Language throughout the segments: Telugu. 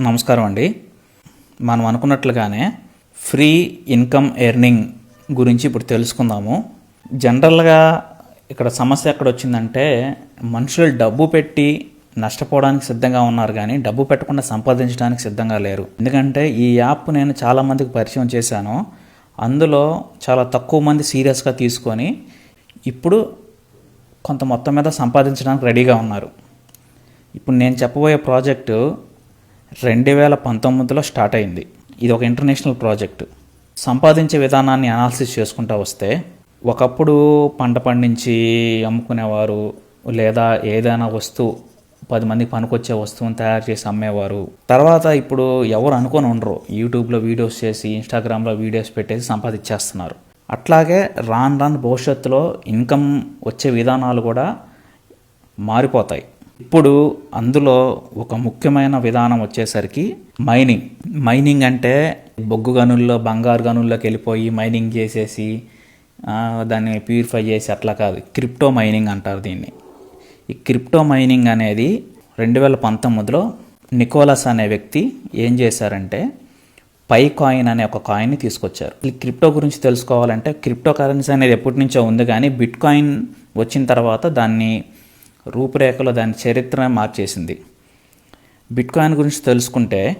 నమస్కారం అండి. మనం అనుకున్నట్లుగానే ఫ్రీ ఇన్కమ్ ఎర్నింగ్ గురించి ఇప్పుడు తెలుసుకుందాము. జనరల్గా ఇక్కడ సమస్య ఎక్కడ వచ్చిందంటే మనుషులు డబ్బు పెట్టి నష్టపోవడానికి సిద్ధంగా ఉన్నారు కానీ డబ్బు పెట్టకుండా సంపాదించడానికి సిద్ధంగా లేరు. ఎందుకంటే ఈ యాప్ నేను చాలామందికి పరిచయం చేశాను. అందులో చాలా తక్కువ మంది సీరియస్గా తీసుకొని ఇప్పుడు కొంత మొత్తం మీద సంపాదించడానికి రెడీగా ఉన్నారు. ఇప్పుడు నేను చెప్పబోయే ప్రాజెక్టు రెండు వేల పంతొమ్మిదిలో స్టార్ట్ అయింది. ఇది ఒక ఇంటర్నేషనల్ ప్రాజెక్టు. సంపాదించే విధానాన్ని అనాలిసిస్ చేసుకుంటూ వస్తే ఒకప్పుడు పంట పండించి అమ్ముకునేవారు లేదా ఏదైనా వస్తువు పది మందికి పనికొచ్చే వస్తువుని తయారు చేసి అమ్మేవారు. తర్వాత ఇప్పుడు ఎవరు అనుకొని ఉండరు. యూట్యూబ్లో వీడియోస్ చేసి ఇన్స్టాగ్రామ్లో వీడియోస్ పెట్టేసి సంపాదించేస్తున్నారు. అట్లాగే రాను రాను భవిష్యత్తులో ఇన్కమ్ వచ్చే విధానాలు కూడా మారిపోతాయి. ఇప్పుడు అందులో ఒక ముఖ్యమైన విధానం వచ్చేసరికి మైనింగ్. మైనింగ్ అంటే బొగ్గు గనుల్లో బంగారు గనుల్లోకి వెళ్ళిపోయి మైనింగ్ చేసేసి దాన్ని ప్యూరిఫై చేసి అట్లా కాదు. క్రిప్టో మైనింగ్ అంటారు దీన్ని. ఈ క్రిప్టో మైనింగ్ అనేది రెండు వేల పంతొమ్మిదిలో నికోలస్ అనే వ్యక్తి ఏం చేశారంటే పై కాయిన్ అనే ఒక కాయిన్ని తీసుకొచ్చారు. ఈ క్రిప్టో గురించి తెలుసుకోవాలంటే క్రిప్టో కరెన్సీ అనేది ఎప్పటి నుంచో ఉంది కానీ బిట్ కాయిన్ వచ్చిన తర్వాత దాన్ని రూపురేఖలో దాని చరిత్ర మార్చేసింది. బిట్ కాయిన్ గురించి తెలుసుకుంటే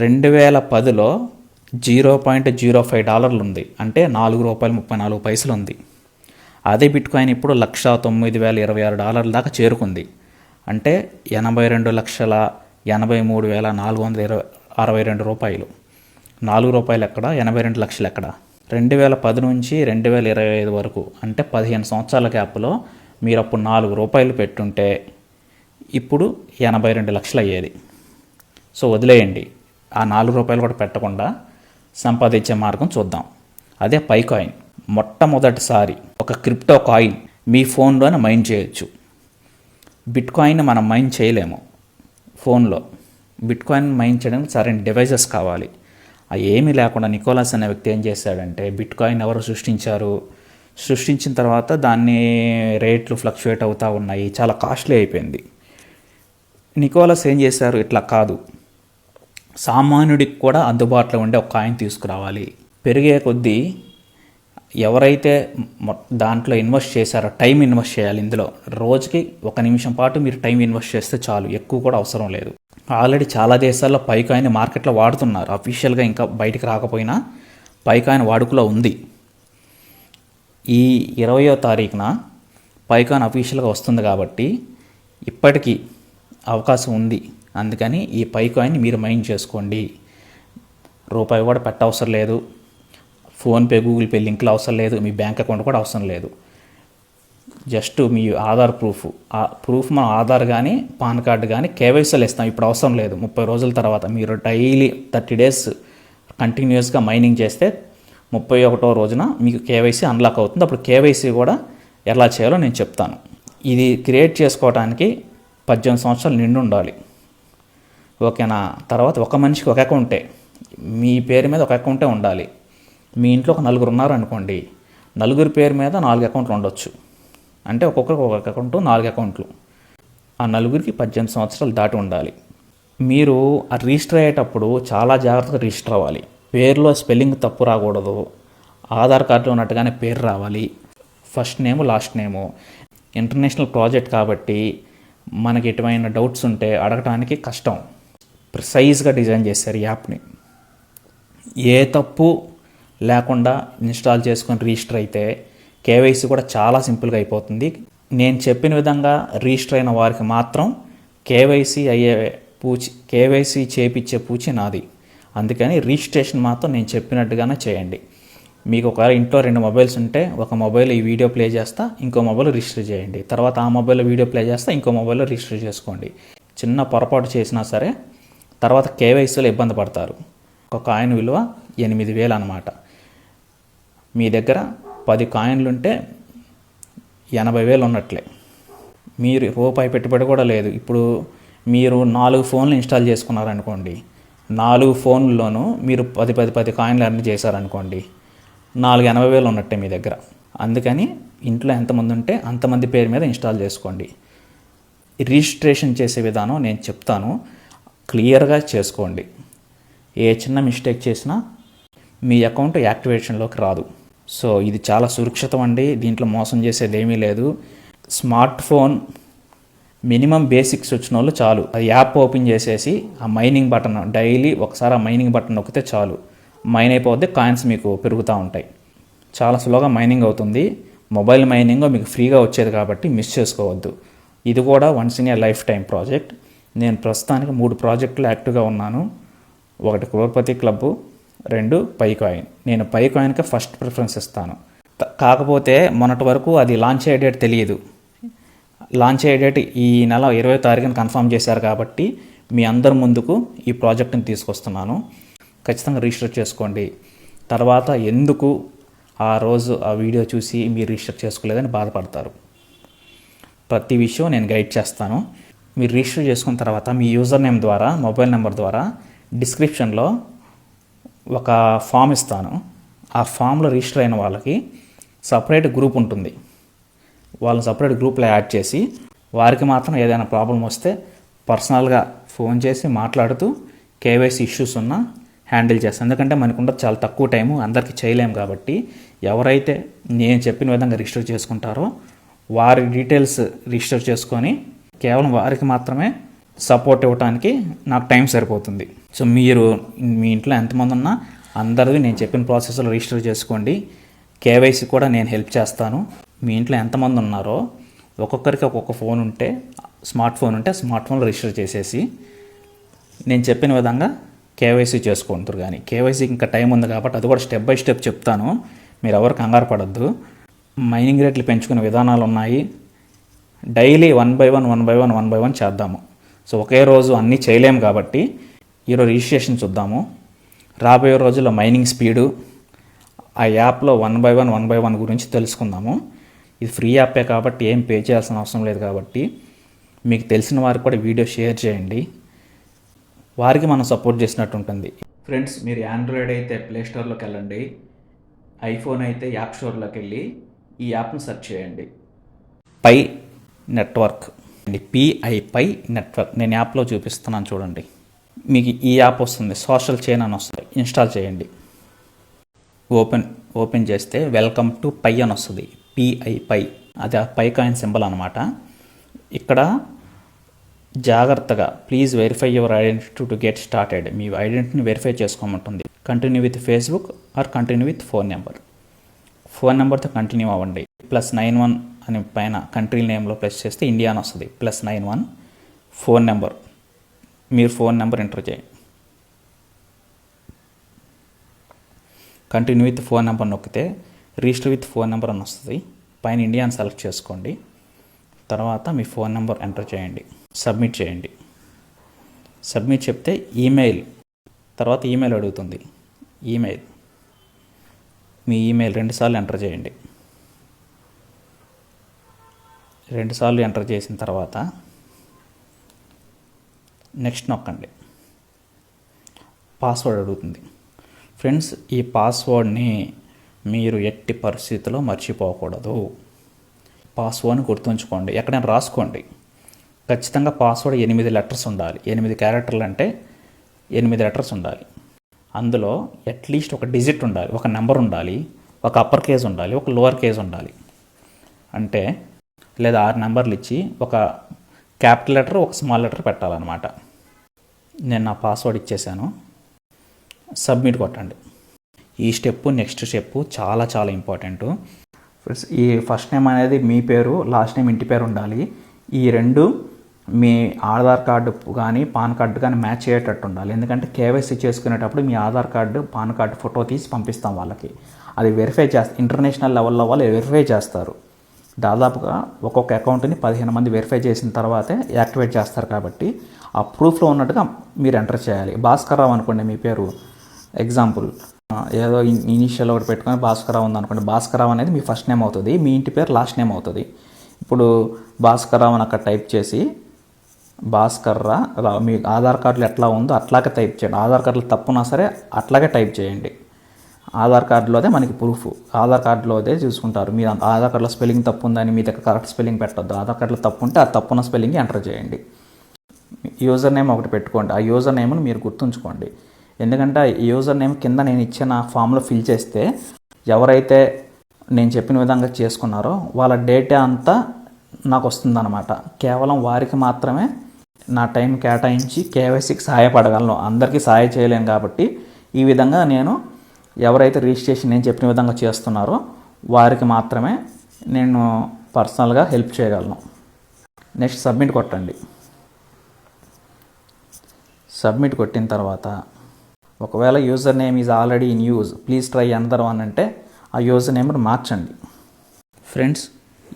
రెండు వేల పదిలో జీరో పాయింట్ జీరో ఫైవ్ డాలర్లు ఉంది. అంటే నాలుగు రూపాయలు ముప్పై నాలుగు పైసలు ఉంది. అదే బిట్ కాయిన్ ఇప్పుడు లక్ష తొమ్మిది వేల ఇరవై ఆరు డాలర్ల దాకా చేరుకుంది. అంటే ఎనభై రెండు లక్షల ఎనభై మూడు వేల నాలుగు వందల ఇరవై అరవై రెండు రూపాయలు. నాలుగు రూపాయలు ఎక్కడ? ఎనభై రెండు లక్షలు ఎక్కడ? రెండు వేల పది నుంచి రెండు వేల ఇరవై ఐదు వరకు. అంటే పదిహేను సంవత్సరాల గ్యాప్లో మీరు అప్పుడు నాలుగు రూపాయలు పెట్టుంటే ఇప్పుడు ఎనభై రెండు లక్షలు అయ్యేది. సో వదిలేయండి. ఆ నాలుగు రూపాయలు కూడా పెట్టకుండా సంపాదించే మార్గం చూద్దాం. అదే పై కాయిన్. మొట్టమొదటిసారి ఒక క్రిప్టో కాయిన్ మీ ఫోన్లోనే మైన్ చేయొచ్చు. బిట్ కాయిన్ మనం మైన్ చేయలేము ఫోన్లో. బిట్ కాయిన్ మైన్ చేయడానికి సరైన డివైజెస్ కావాలి. అవి ఏమీ లేకుండా నికోలాస్ అనే వ్యక్తి ఏం చేశాడంటే బిట్ కాయిన్ ఎవరు సృష్టించారు? సృష్టించిన తర్వాత దాన్ని రేట్లు ఫ్లక్చుయేట్ అవుతూ ఉన్నాయి. చాలా కాస్ట్లీ అయిపోయింది. నికోలస్ ఏం చేశారు? ఇట్లా కాదు. సామాన్యుడికి కూడా అందుబాటులో ఉండే ఒక కాయిన్ తీసుకురావాలి. పెరిగే కొద్దీ ఎవరైతే మొ- దాంట్లో ఇన్వెస్ట్ చేశారో టైం ఇన్వెస్ట్ చేయాలి ఇందులో. రోజుకి ఒక నిమిషం పాటు మీరు టైం ఇన్వెస్ట్ చేస్తే చాలు. ఎక్కువ కూడా అవసరం లేదు. ఆల్రెడీ చాలా దేశాల్లో పై కాయిన్ మార్కెట్లో వాడుతున్నారు. అఫీషియల్గా ఇంకా బయటికి రాకపోయినా పై కాయిన్ వాడుకలో ఉంది. ఈ ఇరవయో తారీఖున పైకాన్ అఫీషియల్గా వస్తుంది కాబట్టి ఇప్పటికీ అవకాశం ఉంది. అందుకని ఈ పైకాయిన్ని మీరు మైండ్ చేసుకోండి. రూపాయి కూడా పెట్టవసరం లేదు. ఫోన్పే గూగుల్ పే లింక్లు అవసరం లేదు. మీ బ్యాంక్ అకౌంట్ కూడా అవసరం లేదు. జస్ట్ మీ ఆధార్ ప్రూఫ్. ఆ ప్రూఫ్ మనం ఆధార్ కానీ పాన్ కార్డు కానీ కేవైసీలు ఇస్తాం. ఇప్పుడు అవసరం లేదు. ముప్పై రోజుల తర్వాత మీరు డైలీ థర్టీ డేస్ కంటిన్యూస్గా మైనింగ్ చేస్తే ముప్పై ఒకటో రోజున మీకు కేవైసీ అన్లాక్ అవుతుంది. అప్పుడు కేవైసీ కూడా ఎలా చేయాలో నేను చెప్తాను. ఇది క్రియేట్ చేసుకోవడానికి పద్దెనిమిది సంవత్సరాలు నిండి ఉండాలి. ఓకేనా? తర్వాత ఒక మనిషికి ఒక అకౌంటే మీ పేరు మీద ఒక అకౌంటే ఉండాలి. మీ ఇంట్లో ఒక నలుగురు ఉన్నారు అనుకోండి. నలుగురి పేరు మీద నాలుగు అకౌంట్లు ఉండొచ్చు. అంటే ఒక్కొక్కరికి ఒక అకౌంట్ నాలుగు అకౌంట్లు ఆ నలుగురికి పద్దెనిమిది సంవత్సరాలు దాటి ఉండాలి. మీరు ఆ రిజిస్టర్ అయ్యేటప్పుడు చాలా జాగ్రత్తగా రిజిస్టర్ అవ్వాలి. పేరులో స్పెల్లింగ్ తప్పు రాకూడదు. ఆధార్ కార్డులో ఉన్నట్టుగానే పేరు రావాలి. First name last name. International project కాబట్టి మనకి ఎటువైన డౌట్స్ ఉంటే అడగటానికి కష్టం. ప్రిసైజ్గా డిజైన్ చేశారు ఈ యాప్ని. ఏ తప్పు లేకుండా ఇన్స్టాల్ చేసుకొని రిజిస్టర్ అయితే కేవైసీ కూడా చాలా సింపుల్గా అయిపోతుంది. నేను చెప్పిన విధంగా రిజిస్టర్ అయిన వారికి మాత్రం కేవైసీ అయ్యే పూచి కేవైసీ చేపించే పూచి నాది. అందుకని రిజిస్ట్రేషన్ మాత్రం నేను చెప్పినట్టుగానే చేయండి. మీకు ఒకవేళ ఇంట్లో రెండు మొబైల్స్ ఉంటే ఒక మొబైల్ ఈ వీడియో ప్లే చేస్తా ఇంకో మొబైల్ రిజిస్టర్ చేయండి. తర్వాత ఆ మొబైల్లో వీడియో ప్లే చేస్తా ఇంకో మొబైల్లో రిజిస్టర్ చేసుకోండి. చిన్న పొరపాటు చేసినా సరే తర్వాత కేవైసీలో ఇబ్బంది పడతారు. ఒక కాయిన్ విలువ ఎనిమిది వేలు అనమాట మీ దగ్గర పది కాయిన్లు ఉంటే ఎనభై వేలు ఉన్నట్లే. మీరు రూపాయి పెట్టుబడి కూడా లేదు. ఇప్పుడు మీరు నాలుగు ఫోన్లు ఇన్స్టాల్ చేసుకున్నారనుకోండి నాలుగు ఫోన్లలోనూ మీరు పది పది పది కాయిన్లు అర్న్ చేశారనుకోండి నాలుగు ఎనభై వేలు ఉన్నట్టే మీ దగ్గర. అందుకని ఇంట్లో ఎంతమంది ఉంటే అంతమంది పేరు మీద ఇన్స్టాల్ చేసుకోండి. రిజిస్ట్రేషన్ చేసే విధానం నేను చెప్తాను. క్లియర్గా చేసుకోండి. ఏ చిన్న మిస్టేక్ చేసినా మీ అకౌంట్ యాక్టివేషన్లోకి రాదు. సో ఇది చాలా సురక్షితం అండి. దీంట్లో మోసం చేసేది ఏమీ లేదు. స్మార్ట్ ఫోన్ మినిమం బేసిక్స్ వచ్చిన వాళ్ళు చాలు. ఆ యాప్ ఓపెన్ చేసేసి ఆ మైనింగ్ బటన్ డైలీ ఒకసారి ఆ మైనింగ్ బటన్ నొక్కితే చాలు. మైన్ అయిపోతే కాయిన్స్ మీకు పెరుగుతూ ఉంటాయి. చాలా స్లోగా మైనింగ్ అవుతుంది. మొబైల్ మైనింగ్ మీకు ఫ్రీగా వచ్చేది కాబట్టి మిస్ చేసుకోవద్దు. ఇది కూడా once in a lifetime project. నేను ప్రస్తుతానికి మూడు ప్రాజెక్టులు యాక్టివ్గా ఉన్నాను. ఒకటి క్రోర్పతి క్లబ్బు రెండు పై కాయిన్ నేను పై కాయిన్కి ఫస్ట్ ప్రిఫరెన్స్ ఇస్తాను. కాకపోతే మొన్నటి వరకు అది లాంచ్ అయ్యే డేట్ తెలియదు. లాంచ్ అయ్యే డేట్ ఈ నెల ఇరవై తారీఖున కన్ఫర్మ్ చేశారు కాబట్టి మీ అందరి ముందుకు ఈ ప్రాజెక్ట్ని తీసుకొస్తున్నాను. ఖచ్చితంగా రిజిస్టర్ చేసుకోండి. తర్వాత ఎందుకు ఆ రోజు ఆ వీడియో చూసి మీరు రిజిస్టర్ చేసుకోలేదని బాధపడతారు. ప్రతి విషయం నేను గైడ్ చేస్తాను. మీరు రిజిస్టర్ చేసుకున్న తర్వాత మీ యూజర్ నేమ్ ద్వారా మొబైల్ నెంబర్ ద్వారా డిస్క్రిప్షన్లో ఒక ఫామ్ ఇస్తాను. ఆ ఫామ్లో రిజిస్టర్ అయిన వాళ్ళకి సపరేట్ గ్రూప్ ఉంటుంది. వాళ్ళని సపరేట్ గ్రూప్లో యాడ్ చేసి వారికి మాత్రం ఏదైనా ప్రాబ్లం వస్తే పర్సనల్గా ఫోన్ చేసి మాట్లాడుతూ కేవైసీ ఇష్యూస్ ఉన్నా హ్యాండిల్ చేస్తాను ఎందుకంటే మనకు చాలా తక్కువ టైము అందరికీ చేయలేము కాబట్టి ఎవరైతే నేను చెప్పిన విధంగా రిజిస్టర్ చేసుకుంటారో వారి డీటెయిల్స్ రిజిస్టర్ చేసుకొని కేవలం వారికి మాత్రమే సపోర్ట్ ఇవ్వడానికి నాకు టైం సరిపోతుంది. సో మీరు మీ ఇంట్లో ఎంతమంది ఉన్నా అందరిది నేను చెప్పిన ప్రాసెస్లో రిజిస్టర్ చేసుకోండి. కేవైసీ కూడా నేను హెల్ప్ చేస్తాను. మీ ఇంట్లో ఎంతమంది ఉన్నారో ఒక్కొక్కరికి ఒక్కొక్క ఫోన్ ఉంటే స్మార్ట్ ఫోన్ ఉంటే స్మార్ట్ ఫోన్ రిజిస్టర్ చేసేసి నేను చెప్పిన విధంగా కేవైసీ చేసుకుంటారు కానీ కేవైసీకి ఇంకా టైం ఉంది కాబట్టి అది కూడా స్టెప్ బై స్టెప్ చెప్తాను. మీరు ఎవరు కంగారు పడద్దు. మైనింగ్ రేట్లు పెంచుకునే విధానాలు ఉన్నాయి. Daily one by one one by one one by one చేద్దాము. సో ఒకే రోజు అన్నీ చేయలేము కాబట్టి ఈరోజు రిజిస్ట్రేషన్ చూద్దాము. రాబోయే రోజుల్లో మైనింగ్ స్పీడు. ఆ యాప్లో one by one one by one గురించి తెలుసుకుందాము. ఇది ఫ్రీ యాపే కాబట్టి ఏం పే చేయాల్సిన అవసరం లేదు కాబట్టి మీకు తెలిసిన వారికి కూడా వీడియో షేర్ చేయండి. వారికి మనం సపోర్ట్ చేసినట్టు ఉంటుంది. ఫ్రెండ్స్ మీరు ఆండ్రాయిడ్ అయితే ప్లే స్టోర్లోకి వెళ్ళండి. ఐఫోన్ అయితే యాప్ స్టోర్లోకి వెళ్ళి ఈ యాప్ను సెర్చ్ చేయండి. పై నెట్వర్క్ అండి పిఐ పై నెట్వర్క్ నేను యాప్లో చూపిస్తున్నాను చూడండి. మీకు ఈ యాప్ వస్తుంది. సోషల్ చైన్ అని వస్తుంది. ఇన్స్టాల్ చేయండి. ఓపెన్ ఓపెన్ చేస్తే వెల్కమ్ టు పై అని వస్తుంది. P I. అది ఆ పై కాయిన్ సింబల్ అనమాట ఇక్కడ జాగ్రత్తగా please verify your identity to get started మీ ఐడెంటిటీని verify చేసుకోమంటుంది. Continue with Facebook or continue with phone number phone నెంబర్తో కంటిన్యూ అవ్వండి. ప్లస్ నైన్ వన్ అని పైన కంట్రీ నేమ్లో ప్రెస్ చేస్తే ఇండియా అని వస్తుంది. Plus nine one phone number మీరు ఫోన్ నెంబర్ ఎంటర్ చేయండి. కంటిన్యూ విత్ ఫోన్ నెంబర్ నొక్కితే రిజిస్టర్ విత్ ఫోన్ నెంబర్ అని వస్తుంది. పైన ఇండియా అని సెలెక్ట్ చేసుకోండి. తర్వాత మీ ఫోన్ నెంబర్ ఎంటర్ చేయండి. సబ్మిట్ చేయండి. సబ్మిట్ చెప్తే ఈమెయిల్. తర్వాత ఈమెయిల్ అడుగుతుంది. ఈమెయిల్. మీ ఈమెయిల్ రెండుసార్లు ఎంటర్ చేయండి. రెండుసార్లు ఎంటర్ చేసిన తర్వాత నెక్స్ట్ నొక్కండి. పాస్వర్డ్ అడుగుతుంది. ఫ్రెండ్స్ ఈ పాస్వర్డ్ని మీరు ఎట్టి పరిస్థితిలో మర్చిపోకూడదు. పాస్వర్డ్ని గుర్తుంచుకోండి. ఎక్కడైనా రాసుకోండి. ఖచ్చితంగా పాస్వర్డ్ ఎనిమిది లెటర్స్ ఉండాలి. ఎనిమిది క్యారెక్టర్లు అంటే ఎనిమిది లెటర్స్ ఉండాలి. అందులో అట్లీస్ట్ ఒక డిజిట్ ఉండాలి ఒక నెంబర్ ఉండాలి ఒక అప్పర్ కేజ్ ఉండాలి ఒక లోవర్ కేజ్ ఉండాలి. అంటే లేదా ఆరు నెంబర్లు ఇచ్చి ఒక క్యాపిటల్ లెటర్ ఒక స్మాల్ లెటర్ పెట్టాలన్నమాట. నేను నా పాస్వర్డ్ ఇచ్చేసాను. సబ్మిట్ కొట్టండి. ఈ స్టెప్ నెక్స్ట్ స్టెప్ చాలా చాలా ఇంపార్టెంట్. ఫ్రెండ్స్ ఈ ఫస్ట్ నేమ్ అనేది మీ పేరు లాస్ట్ నేమ్ ఇంటి పేరు ఉండాలి. ఈ రెండు మీ ఆధార్ కార్డు కానీ పాన్ కార్డు కానీ మ్యాచ్ అయ్యేటట్టు ఉండాలి. ఎందుకంటే కేవైసీ చేసుకునేటప్పుడు మీ Aadhaar card PAN card photo తీసి పంపిస్తాం వాళ్ళకి. అది వెరిఫై చేస్తా ఇంటర్నేషనల్ లెవెల్లో వాళ్ళు వెరిఫై చేస్తారు. దాదాపుగా ఒక్కొక్క అకౌంట్ని పదిహేను మంది వెరిఫై చేసిన తర్వాతే యాక్టివేట్ చేస్తారు కాబట్టి ఆ ప్రూఫ్లో ఉన్నట్టుగా మీరు ఎంటర్ చేయాలి. భాస్కర్ రావు అనుకోండి మీ పేరు. ఎగ్జాంపుల్. ఏదో ఇనీషియల్ ఇనిషియల్ ఒకటి పెట్టుకొని భాస్కరరావు ఉందనుకోండి. భాస్కర్ రావు అనేది మీ ఫస్ట్ నేమ్ అవుతుంది. మీ ఇంటి పేరు లాస్ట్ నేమ్ అవుతుంది. ఇప్పుడు భాస్కరరావు అని అక్కడ టైప్ చేసి భాస్కర్ రా మీ ఆధార్ కార్డులో ఎట్లా ఉందో అట్లాగే టైప్ చేయండి. ఆధార్ కార్డులో తప్పున్నా సరే అట్లాగే టైప్ చేయండి. ఆధార్ కార్డులోదే మనకి ప్రూఫ్ ఆధార్ కార్డులోదే చూసుకుంటారు. మీరు ఆధార్ కార్డులో స్పెల్లింగ్ తప్పు ఉందని మీ దగ్గర కరెక్ట్ స్పెల్లింగ్ పెట్టద్దు. ఆధార్ కార్డులో తప్పు ఉంటే ఆ తప్పున్న స్పెల్లింగ్ ఎంటర్ చేయండి. యూజర్ నేమ్ ఒకటి పెట్టుకోండి. ఆ యూజర్ నేమ్ను మీరు గుర్తుంచుకోండి. ఎందుకంటే యూజర్ నేమ్ కింద నేను ఇచ్చిన ఫామ్లో ఫిల్ చేస్తే ఎవరైతే నేను చెప్పిన విధంగా చేసుకున్నారో వాళ్ళ డేటా అంతా నాకు వస్తుందన్నమాట. కేవలం వారికి మాత్రమే నా టైం కేటాయించి కేవైసీకి సహాయపడగలను. అందరికీ సహాయం చేయలేను కాబట్టి ఈ విధంగా నేను ఎవరైతే రిజిస్ట్రేషన్ నేను చెప్పిన విధంగా చేస్తున్నారో వారికి మాత్రమే నేను పర్సనల్గా హెల్ప్ చేయగలను. నెక్స్ట్ సబ్మిట్ కొట్టండి. సబ్మిట్ కొట్టిన తర్వాత ఒకవేళ user name is already in use please try another అని అంటే ఆ యూజర్ నేమ్ని మార్చండి. Friends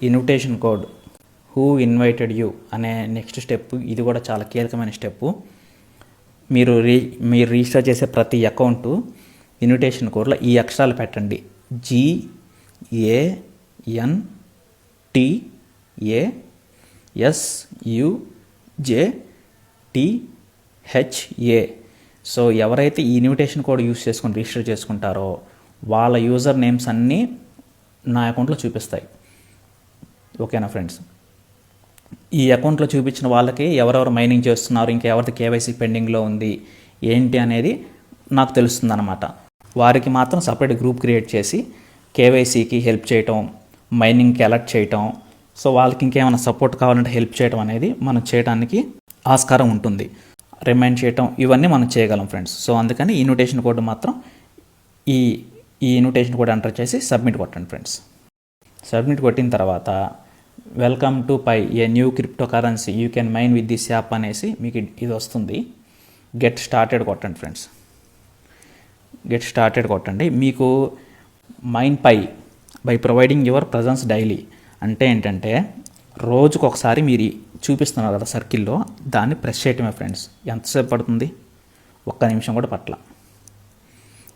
invitation code who invited you అనే నెక్స్ట్ స్టెప్ ఇది కూడా చాలా కీలకమైన స్టెప్ మీరు రీ మీరు రిజిస్టర్ చేసే ప్రతి అకౌంటు ఇన్విటేషన్ కోడ్లో ఈ అక్షరాలు పెట్టండి. G A N T A S U J T H A so ఎవరైతే ఈ ఇన్విటేషన్ కోడ్ యూస్ చేసుకొని రిజిస్టర్ చేసుకుంటారో వాళ్ళ యూజర్ నేమ్స్ అన్నీ నా అకౌంట్లో చూపిస్తాయి. ఓకేనా ఫ్రెండ్స్ ఈ అకౌంట్లో చూపించిన వాళ్ళకి ఎవరెవరు మైనింగ్ చేస్తున్నారు ఇంకా ఎవరిది కేవైసీ పెండింగ్లో ఉంది ఏంటి అనేది నాకు తెలుస్తుంది అనమాట వారికి మాత్రం సపరేట్ గ్రూప్ క్రియేట్ చేసి కేవైసీకి హెల్ప్ చేయటం మైనింగ్కి అలర్ట్ చేయటం సో వాళ్ళకి ఇంకేమైనా సపోర్ట్ కావాలంటే హెల్ప్ చేయడం అనేది మనం చేయడానికి ఆస్కారం ఉంటుంది. రిమైండ్ చేయటం ఇవన్నీ మనం చేయగలం ఫ్రెండ్స్. సో అందుకని ఇన్విటేషన్ కోడ్ మాత్రం ఈ ఈ ఇన్విటేషన్ కోడ్ ఎంటర్ చేసి సబ్మిట్ కొట్టండి ఫ్రెండ్స్. సబ్మిట్ కొట్టిన తర్వాత welcome to Pi a new cryptocurrency you can mine with this app అనేసి మీకు ఇది వస్తుంది. గెట్ స్టార్టెడ్ కొట్టండి ఫ్రెండ్స్. గెట్ స్టార్టెడ్ కొట్టండి. మీకు mine Pi by providing your presence daily అంటే ఏంటంటే రోజుకు ఒకసారి మీరు చూపిస్తున్నారు కదా సర్కిల్లో దాన్ని ప్రెస్ చేయటమే ఫ్రెండ్స్. ఎంతసేపు పడుతుంది? ఒక్క నిమిషం కూడా పట్ల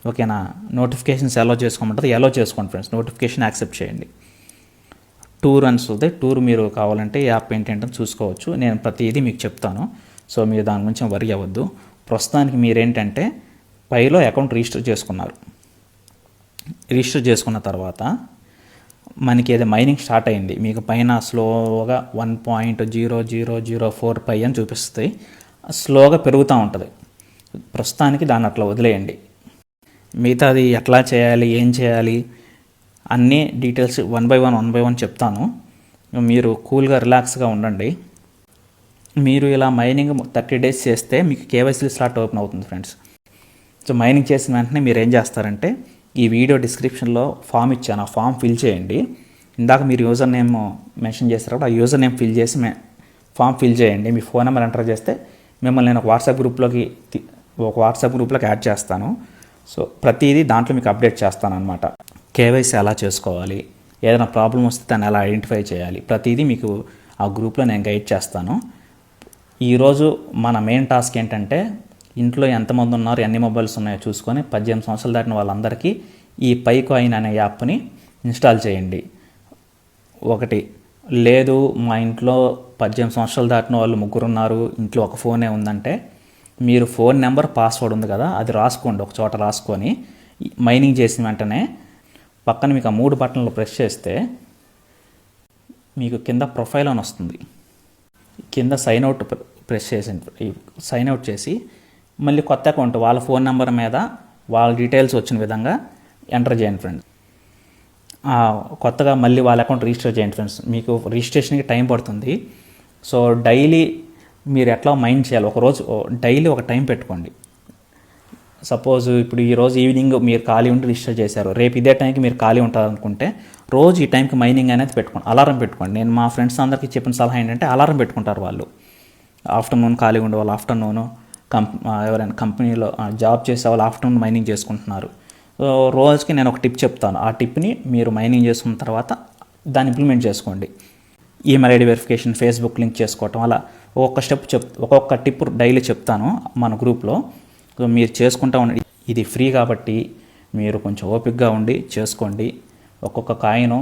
ఓకేనా? నోటిఫికేషన్స్ ఎలో చేసుకోమంటారు. ఎలో చేసుకోండి ఫ్రెండ్స్. నోటిఫికేషన్ యాక్సెప్ట్ చేయండి. టూర్ అని వస్తుంది. టూర్ మీరు కావాలంటే యాప్ ఏంటంటే చూసుకోవచ్చు. నేను ప్రతిదీ మీకు చెప్తాను. సో మీరు దాని గురించి వరి అవ్వద్దు. ప్రస్తుతానికి మీరేంటంటే పైలో అకౌంట్ రిజిస్టర్ చేసుకున్నారు. రిజిస్టర్ చేసుకున్న తర్వాత మనకి ఏదో మైనింగ్ స్టార్ట్ అయింది. మీకు పైన స్లోగా one point zero zero zero four Pi అని చూపిస్తుంది స్లోగా పెరుగుతూ ఉంటుంది. ప్రస్తుతానికి దాన్ని అట్లా వదిలేయండి. మిగతాది ఎట్లా చేయాలి ఏం చేయాలి అన్నీ details one by one one by one చెప్తాను. మీరు కూల్గా రిలాక్స్గా ఉండండి. మీరు ఇలా మైనింగ్ థర్టీ డేస్ చేస్తే మీకు కేవైసీ స్లాట్ ఓపెన్ అవుతుంది ఫ్రెండ్స్. సో మైనింగ్ చేసిన వెంటనే మీరు ఏం చేస్తారంటే ఈ వీడియో డిస్క్రిప్షన్లో ఫామ్ ఇచ్చాను. ఆ ఫామ్ ఫిల్ చేయండి. ఇందాక మీరు యూజర్ నేమ్ మెన్షన్ చేస్తారు ఆ యూజర్ నేమ్ ఫిల్ చేసి మే ఫామ్ ఫిల్ చేయండి. మీ ఫోన్ నెంబర్ ఎంటర్ చేస్తే మిమ్మల్ని నేను ఒక వాట్సాప్ గ్రూప్లోకి ఒక వాట్సాప్ గ్రూప్లోకి యాడ్ చేస్తాను. సో ప్రతిదీ దాంట్లో మీకు అప్డేట్ చేస్తాను అనమాట కేవైసీ ఎలా చేసుకోవాలి? ఏదైనా ప్రాబ్లం వస్తే దాన్ని ఎలా ఐడెంటిఫై చేయాలి? ప్రతిదీ మీకు ఆ గ్రూప్లో నేను గైడ్ చేస్తాను. ఈరోజు మన మెయిన్ టాస్క్ ఏంటంటే ఇంట్లో ఎంతమంది ఉన్నారు ఎన్ని మొబైల్స్ ఉన్నాయో చూసుకొని పద్దెనిమిది సంవత్సరాలు దాటిన వాళ్ళందరికీ ఈ పై కాయిన్ అనే యాప్ని ఇన్స్టాల్ చేయండి. ఒకటి లేదు మా ఇంట్లో పద్దెనిమిది సంవత్సరాలు దాటిన వాళ్ళు ముగ్గురు ఉన్నారు ఇంట్లో ఒక ఫోనే ఉందంటే మీరు ఫోన్ నెంబర్ పాస్వర్డ్ ఉంది కదా అది రాసుకోండి ఒక చోట రాసుకొని మైనింగ్ చేసిన వెంటనే పక్కన మీకు ఆ మూడు బటన్లు ప్రెస్ చేస్తే మీకు కింద ప్రొఫైల్ అని వస్తుంది. కింద సైన్ అవుట్ ప్రెస్ చేసి సైన్ అవుట్ చేసి మళ్ళీ కొత్త అకౌంట్ వాళ్ళ ఫోన్ నెంబర్ మీద వాళ్ళ డీటెయిల్స్ వచ్చిన విధంగా ఎంటర్ చేయండి ఫ్రెండ్స్ కొత్తగా మళ్ళీ వాళ్ళ అకౌంట్ రిజిస్టర్ చేయండి ఫ్రెండ్స్ మీకు రిజిస్ట్రేషన్కి టైం పడుతుంది. సో డైలీ మీరు ఎట్లా మైండ్ చేయాలి? ఒక రోజు డైలీ ఒక టైం పెట్టుకోండి. సపోజ్ ఇప్పుడు ఈ రోజు ఈవినింగ్ మీరు ఖాళీ ఉండి రిజిస్టర్ చేశారు. రేపు ఇదే టైంకి మీరు ఖాళీ ఉంటారనుకుంటే రోజు ఈ టైంకి మైనింగ్ అనేది పెట్టుకోండి. అలారం పెట్టుకోండి. నేను మా ఫ్రెండ్స్ అందరికీ చెప్పిన సలహా ఏంటంటే అలారం పెట్టుకుంటారు వాళ్ళు. ఆఫ్టర్నూన్ ఖాళీగా ఉండే వాళ్ళు ఆఫ్టర్నూన్ కంప్ ఎవరైనా కంపెనీలో జాబ్ చేసే వాళ్ళు ఆఫ్టర్నూన్ మైనింగ్ చేసుకుంటున్నారు. సో రోజుకి నేను ఒక టిప్ చెప్తాను. ఆ టిప్ని మీరు మైనింగ్ చేసుకున్న తర్వాత దాన్ని ఇంప్లిమెంట్ చేసుకోండి. Email ID verification Facebook link చేసుకోవటం అలా ఒక్కొక్క స్టెప్ చెప్ ఒక్కొక్క టిప్ డైలీ చెప్తాను మన గ్రూప్లో. సో మీరు చేసుకుంటా ఉండండి ఇది ఫ్రీ కాబట్టి మీరు కొంచెం ఓపిక్గా ఉండి చేసుకోండి. ఒక్కొక్క కాయిన్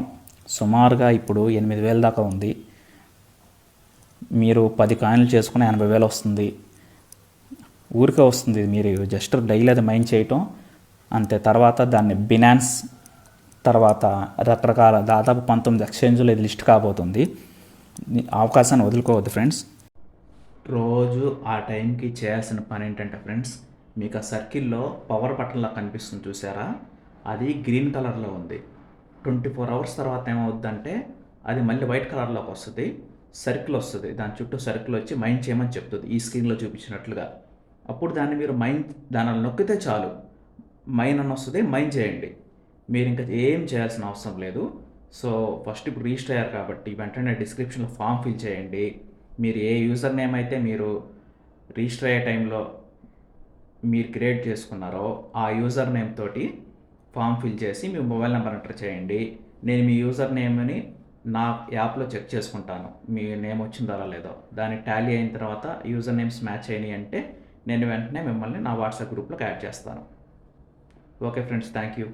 సుమారుగా ఇప్పుడు ఎనిమిది వేల దాకా ఉంది. మీరు పది కాయిన్లు చేసుకుని ఎనభై వేలు వస్తుంది. ఊరికే వస్తుంది మీరు జస్ట్ డైలీ అది మైండ్ చేయటం. అంతే తర్వాత దాన్ని బినాన్స్ తర్వాత రకరకాల దాదాపు పంతొమ్మిది ఎక్స్చేంజ్లో ఇది లిస్ట్ కాబోతుంది. అవకాశాన్ని వదులుకోవద్దు ఫ్రెండ్స్. రోజు ఆ టైంకి చేయాల్సిన పని ఏంటంటే ఫ్రెండ్స్ మీకు ఆ సర్కిల్లో పవర్ బటన్లా కనిపిస్తుంది చూసారా? అది గ్రీన్ కలర్లో ఉంది. ట్వంటీ ఫోర్ అవర్స్ తర్వాత ఏమవుద్దంటే అది మళ్ళీ వైట్ కలర్లోకి వస్తుంది సర్కిల్ వస్తుంది. దాని చుట్టూ సర్కిల్ వచ్చి మైండ్ చేయమని చెప్తుంది ఈ స్క్రీన్లో చూపించినట్లుగా. అప్పుడు దాన్ని మీరు మైండ్ దాని నొక్కితే చాలు. మైన్ అని వస్తుంది మైండ్ చేయండి. మీరు ఇంకా ఏం చేయాల్సిన అవసరం లేదు. సో ఫస్ట్ ఇప్పుడు రిజిస్టర్ అయ్యారు కాబట్టి వెంటనే డిస్క్రిప్షన్లో ఫామ్ ఫిల్ చేయండి. మీరు ఏ యూజర్ నేమ్ అయితే మీరు రిజిస్టర్ అయ్యే టైంలో మీరు క్రియేట్ చేసుకున్నారో ఆ యూజర్ నేమ్ తోటి ఫామ్ ఫిల్ చేసి మీ మొబైల్ నెంబర్ ఎంటర్ చేయండి. నేను మీ యూజర్ నేమ్ని నా యాప్లో చెక్ చేసుకుంటాను. మీ నేమ్ వచ్చిందో లేదో దాన్ని టాలీ అయిన తర్వాత యూజర్ నేమ్స్ మ్యాచ్ అయినాయి అంటే నేను వెంటనే మిమ్మల్ని నా వాట్సాప్ గ్రూప్లోకి యాడ్ చేస్తాను. Okay friends thank you.